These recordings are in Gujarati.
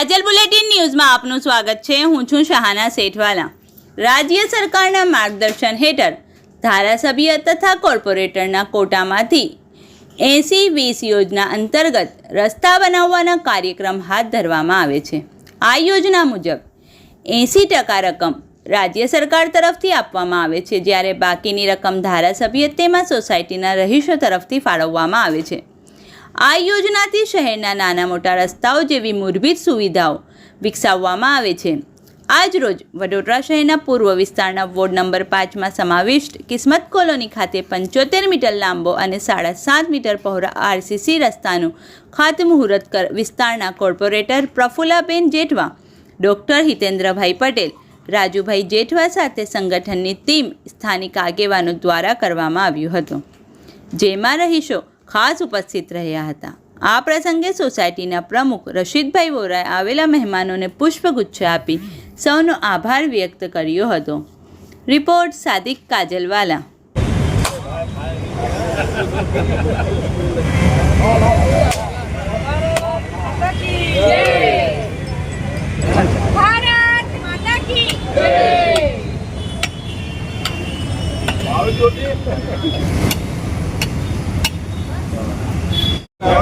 કાજલ બુલેટિન ન્યૂઝમાં આપનું સ્વાગત છે. હું છું શહાના શેઠવાલા. રાજ્ય સરકારના માર્ગદર્શન હેઠળ ધારાસભ્ય તથા કોર્પોરેટરના કોટામાંથી એસી વીસ યોજના અંતર્ગત રસ્તા બનાવવાના કાર્યક્રમ હાથ ધરવામાં આવે છે. આ યોજના મુજબ એંસી ટકા રકમ રાજ્ય સરકાર તરફથી આપવામાં આવે છે, જ્યારે બાકીની રકમ ધારાસભ્ય તેમાં સોસાયટીના રહીશો તરફથી ફાળવવામાં આવે છે. આ યોજનાથી શહેરના નાના મોટા રસ્તાઓ જેવી મૂળભૂત સુવિધાઓ વિકસાવવામાં આવે છે. આજ રોજ વડોદરા શહેરના પૂર્વ વિસ્તારના વોર્ડ નંબર પાંચમાં સમાવિષ્ટ કિસ્મત કોલોની ખાતે પંચોતેર મીટર લાંબો અને સાડા સાત મીટર પહોળા આરસીસી રસ્તાનું ખાતમુહૂર્ત કર વિસ્તારના કોર્પોરેટર પ્રફુલ્લાબેન જેઠવા, ડૉક્ટર હિતેન્દ્રભાઈ પટેલ, રાજુભાઈ જેઠવા સાથે સંગઠનની ટીમ સ્થાનિક આગેવાનો દ્વારા કરવામાં આવ્યું હતું. જેમાં રહીશો ખાસ ઉપસ્થિત રહ્યા હતા. આ પ્રસંગે સોસાયટીના પ્રમુખ રશીદભાઈ વોરાએ આવેલા મહેમાનોને પુષ્પગુચ્છ આપી સૌનો આભાર વ્યક્ત કર્યો હતો. રિપોર્ટ સાદિક કાજલવાલા. ભારત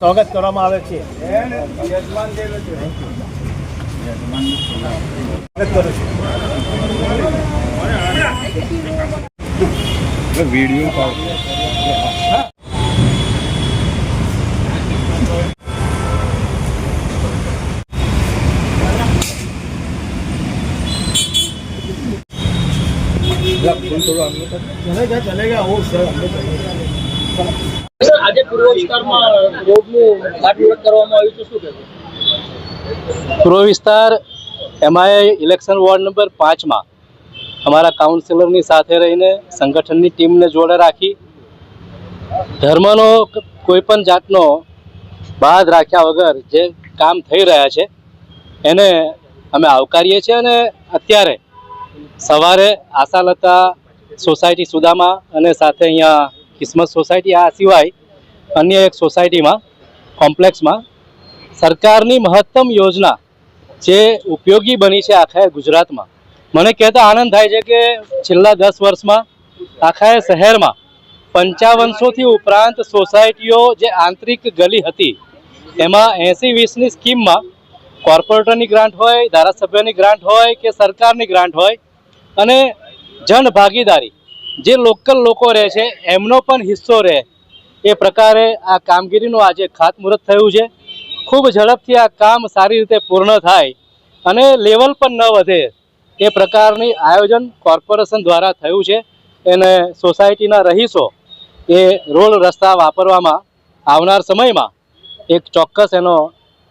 સ્વાગત કરવામાં આવે છે. ચલેગા ચલેગા ઓ સર હમ ચલેગા સર આજે પૂર્વ વિસ્તારમાં રોડનું ખાતમુહૂર્ત કરવામાં આવ્યું છે, શું કહેવું પૂર્વ વિસ્તાર એમઆઈ ઇલેક્શન વોર્ડ નંબર પાંચમાં અમારા કાઉન્સિલરની સાથે રહીને સંગઠનની ટીમને જોડે રાખી ધર્મનો કોઈ પણ જાતનો બાદ રાખ્યા વગર જે કામ થઈ રહ્યા છે, એને અમે આવકારીએ છીએ અને અત્યારે સવારે આશાલતા સોસાયટી સુદામા અને સાથે અહીંયા કિસ્મત સોસાયટી આ સિવાય અન્ય એક સોસાયટીમાં, કોમ્પ્લેક્સમાં, સરકારની મહત્તમ યોજના જે ઉપયોગી બની છે આખા ગુજરાતમાં. મને કહેતા આનંદ થાય છે કે છેલ્લા દસ વર્ષમાં આખા શહેરમાં પંચાવનસોથી ઉપરાંત સોસાયટીઓ જે આંતરિક ગલી હતી, એમાં એંસી વીસની સ્કીમમાં કોર્પોરેટરની ગ્રાન્ટ હોય, ધારાસભ્યની ગ્રાન્ટ હોય કે સરકારની ગ્રાન્ટ હોય અને જન ભાગીદારી જે લોકલ લોકો રહે છે, એમનો પણ હિસ્સો રહે. એ પ્રકારે આ કામગીરીનું આજે ખાતમુહૂર્ત થયું છે. ખૂબ ઝડપથી આ કામ સારી રીતે પૂર્ણ થાય અને લેવલ પણ ન વધે એ પ્રકારની આયોજન કોર્પોરેશન દ્વારા થયું છે. એને સોસાયટીના રહીશો એ રોડ રસ્તા વાપરવામાં આવનાર સમયમાં એક ચોક્કસ એનો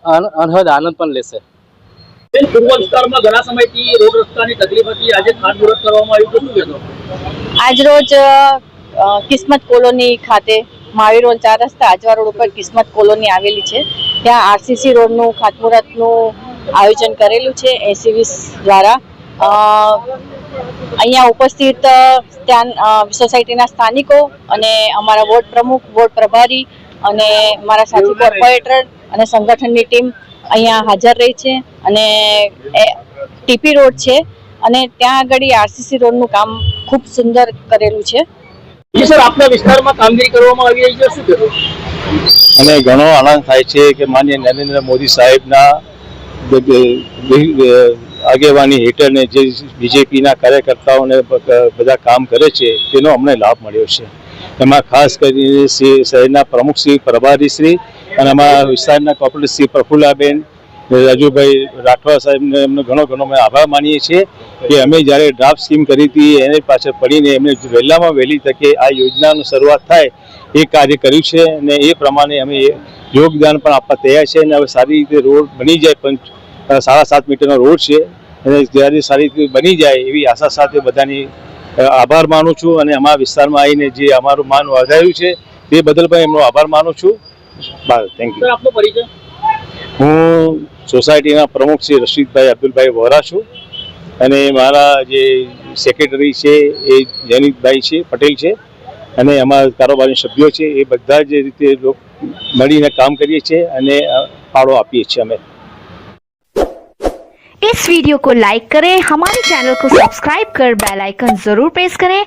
અન- અનહદ આનંદ પણ લેશે. પૂર્વ વિસ્તારમાં ઘણા સમયથી રોડ રસ્તાની તકલીફ હતી. આજે ખાતમુહૂર્ત કરવામાં આવ્યું આજરોજ કિસ્મત કોલોની ખાતે મહાવીર રોડ ચાર રસ્તા આજવા રોડ ઉપર કિસ્મત કોલોની આવેલી છે. ત્યાં આરસીસી રોડનું ખાતમુહૂર્તનું આયોજન કરેલું છે એસીવીસ દ્વારા. અહીંયા ઉપસ્થિત ત્યાં સોસાયટીના સ્થાનિકો અને અમારા વોર્ડ પ્રમુખ વોર્ડ પ્રભારી અને મારા સાથી કોર્પોરેટર અને સંગઠનની ટીમ અહીંયા હાજર રહી છે અને ટીપી રોડ છે. અને ત્યાં આગળ આરસીસી રોડનું કામ ખૂબ સુંદર કરેલું છે. જી, સર, આપના વિસ્તારમાં કામગીરી કરવામાં આવી રહી છે. શું કહેશો અને ઘણો આનંદ થાય છે કે માન્ય નરેન્દ્ર મોદી સાહેબના આગેવાની હેઠળ જે બીજેપીના કાર્યકર્તાઓને બધા કામ કરે છે, તેનો અમને લાભ મળ્યો છે. એમાં ખાસ કરીને શહેરના પ્રમુખ શ્રી પ્રભારી શ્રી અને અમારા વિસ્તારના કોર્પોરેટર શ્રી પ્રફુલ્લાબેન રાજુભાઈ રાઠવા સાહેબને એમનો ઘણો ઘણો અમે આભાર માનીએ છીએ કે અમે જ્યારે ડ્રાફ્ટ સ્કીમ કરી હતી, એની પાછળ પડીને એમને વહેલામાં વહેલી તકે આ યોજનાનું શરૂઆત થાય એ કાર્ય કર્યું છે અને એ પ્રમાણે અમે યોગદાન પણ આપવા તૈયાર છે અને હવે સારી રીતે રોડ બની જાય પણ સાડા સાત મીટરનો રોડ છે અને જ્યારે સારી રીતે બની જાય એવી આશા સાથે બધાની આભાર માનું છું અને અમારા વિસ્તારમાં આવીને જે અમારું માન વધાર્યું છે તે બદલ પણ એમનો આભાર માનું છું. થેન્ક યુ આપનો પરિચય? હું સોસાયટીના પ્રમુખ શ્રી રશીદભાઈ અબ્દુલભાઈ વોરા છું અને મારા જે સેક્રેટરી છે એ જૈનિકભાઈ છે પટેલ છે અને અમારા કારોબારી સભ્યો છે એ બધા જ રીતે લોક મળીને કામ કરીએ છીએ અને અ, ફાળો આપીએ છીએ અમે इस वीडियो को लाइक करें हमारे चैनल को सब्सक्राइब कर बेल आइकन जरूर प्रेस करें